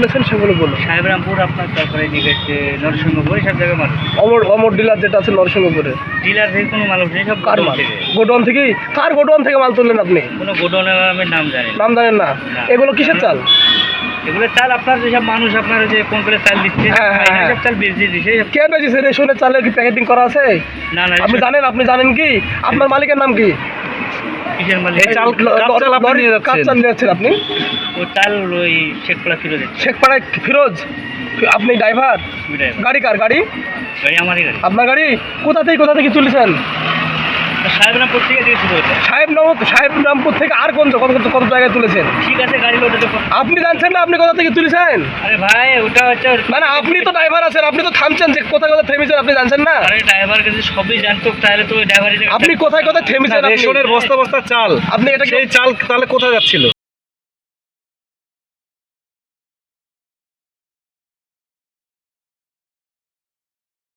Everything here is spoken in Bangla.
বলেছেন সেগুলো বলুন। সাহেবরামপুর আপনার তারপরে এদিকে হচ্ছে নরসিংহপুর সব জায়গায় মাল অমর অমর ডিলার যেটা আছে নরসিংহপুরে। ডিলার থেকে কোনো মানুষ নেই সব কার মাল গোডাউন থেকে। কার গোডাউন থেকে মাল তুললেন আপনি? কোনো গোডাউনের আমি নাম জানি নাম জানেন না? না। এগুলো কিসের চাল? এগুলো চাল আপনার যেসব মানুষ আপনার ওই যে কোন করে চাল দিচ্ছে হ্যাঁ, হ্যাঁ, হ্যাঁ। সব চাল বেশি দিচ্ছে কে বেঁচেছে? রেশনের চালের কি প্যাকেটিং করা আছে? না না আপনি জানেন আপনি জানেন কি? আপনার মালিকের নাম কি? কিসের চাল নিয়ে যাচ্ছেন। আপনি? ও চাল ওই শেখপাড়া ফিরে শেখপাড়ায় ফিরোজ? আপনি ড্রাইভার গাড়ি কার? গাড়ি? গাড়ি আমারই গাড়ি। আপনার গাড়ি? কোথা থেকে কোথা থেকে তুলেছেন? সাহেবরামপুর থেকে দিয়ে শুরু হচ্ছে সাহেব নব থেকে আর কোন কত কত কত জায়গায় তুলেছেন? ঠিক আছে গাড়ি লোটে আপনি জানছেন না আপনি কোথা থেকে তুলেছেন? আরে ভাই ওটা হচ্ছে না না আপনি তো ড্রাইভার আছেন আপনি তো থামছেন যে কোথায় কোথায় থেমেছেন আপনি জানছেন না? আরে ড্রাইভার কাছে সবই জানতো তাহলে তো ড্রাইভারই আপনি কোথায় কোথায় থেমেছেন? রেশনের বস্তা বস্তা চাল। আপনি এটা সেই চাল তাহলে কোথায় যাচ্ছিল?